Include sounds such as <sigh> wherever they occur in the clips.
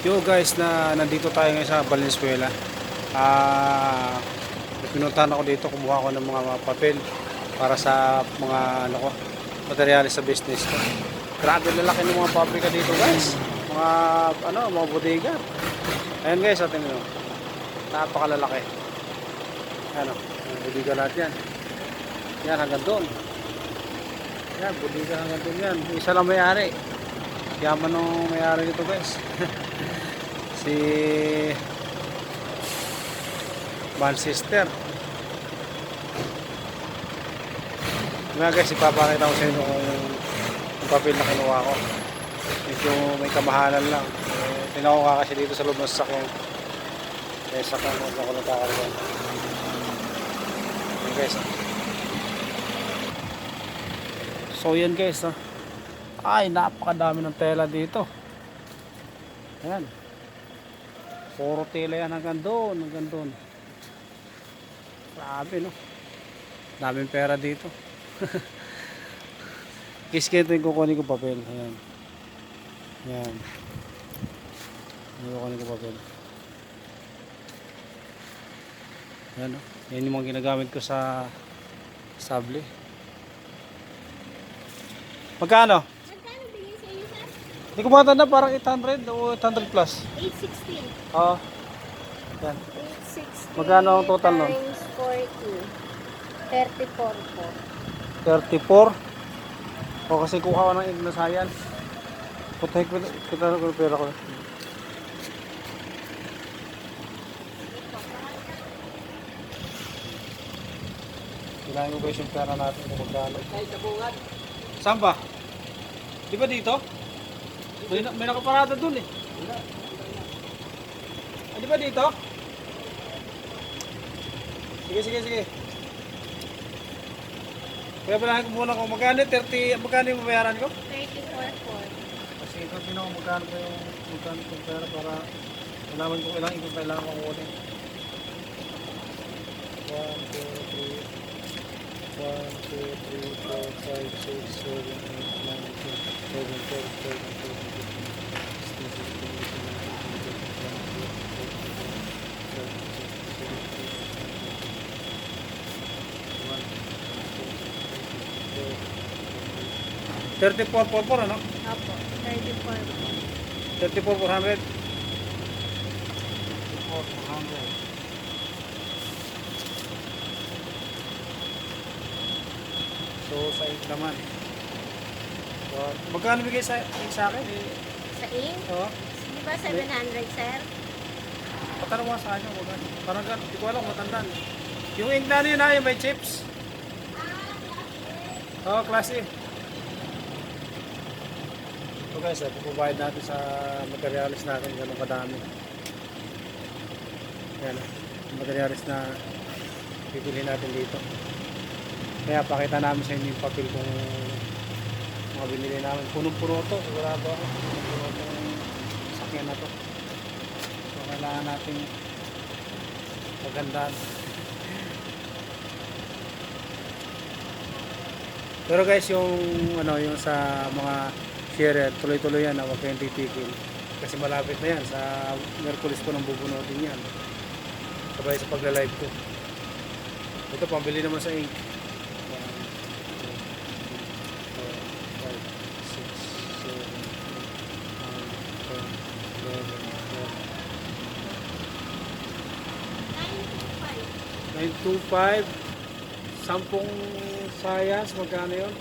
Yo guys, na nandito tayo ngayon sa Valenzuela. Ah, uh, pinuntahan ako dito, kumuha ako ng mga, papel para sa mga ano ko, materyales sa business ko. Grabe lalaki ng mga pabrika dito, guys. Mga ano, mga bodega. Ayun guys, atin nyo. Napakalalaki. Ano, oh. bodega lahat yan. Yan, hanggang doon. Yan, bodega hanggang doon yan. Isa lang may-ari. Yaman ng may-ari nito, guys. <laughs> si Manchester nga guys ipapakita ko sa inyo kung yung papel na kinuha ko. Medyo may kamahalan lang. Eh, tinawa ka kasi dito sa loob ng sasakyan. Eh sakyan ko ako nagkakargan yun guys ha. so yan guys ha. ay napakadami ng tela dito. Ayan puro tela yan hanggang doon hanggang doon. Grabe no? Daming pera dito. <laughs> Kiskit yung kukunin ko papel. Ayan. Ayan. Kukunin ko papel. Ayan no? Yan yung mga ginagamit ko sa sable. Magkano? Hindi ko matanda, parang 800 o 800 plus. 860. Oo. Ah. Yan. 860 Magkano ang total nun? times 40. 34 po. 34. O kasi kuha ko ng ignasayan. Putay ko, kita ko ng pera ko. Kailangan ko guys yung pera natin kung magkano. Saan ba? Di ba dito? May, na, may nakaparada dun eh. Ah, di ba dito? Sige, sige, sige. Kaya palahin ko muna kung magkano, 30, magkano yung babayaran ko? 34 po. Kasi ito sino kung magkano ko yung magkano kong pera para alaman ko ilang ikot kailangan ko kunin. 1, 2, 3, 1, 2, 3, 4, 5, 6, 7, 34 por por ano? Opo, 34. 34 por 100? Por 100. So, sa ikdaman. Wow. Magkano bigay sa, sa akin? Eh, Sa in? oo. Oh. Di ba 700, sir? Patanong mo sa kanya, wag ano. Parang gan, hindi ko alam, matandaan. Yung England yun ha, yung may chips. Oo, oh, class A. So guys, eh, pupubayad natin sa materialis natin, ganun kadami. Yan, ah, yung materialis na pipili natin dito. Kaya pakita namin sa inyo yung papel kung mga binili namin. Punong-puno to. Sigurado ako. Punong-puno itong sakyan na to. So kailangan natin magandaan pero guys yung ano yung sa mga share tuloy-tuloy yan huwag kayong titigil. Kasi malapit na yan. Sa Merkulis ko nang bubunutin yan. Sabay sa pagla-live ko. Ito pambili naman sa ink. 925 sampung science magkano yun?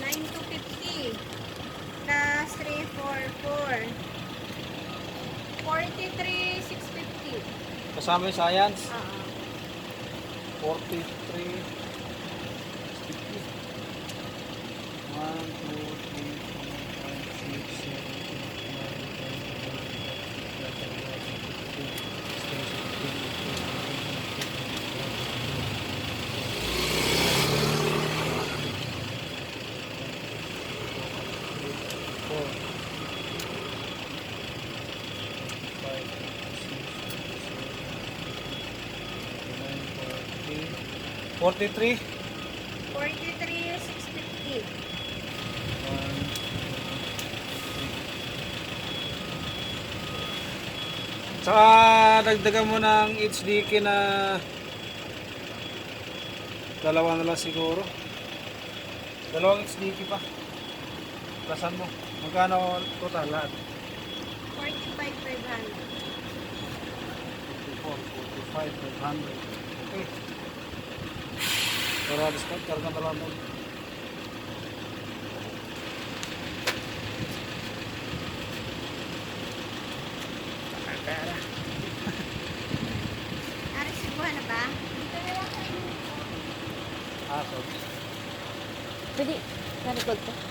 Nine two fifty. Plus three four four. Forty-three six fifty. kasama yung science Oo. 43 Forty-three. Forty-three six fifty. Saka dagdagan mo ng HDK na dalawa na lang siguro. Dalawang HDK pa. Plasan mo. Magkano total lahat? 45,500. 44, 45, 500. Okay. Para discount, karga na lang mo. Sibuhan na ba? Ah, so. Pwede, nalikod ko.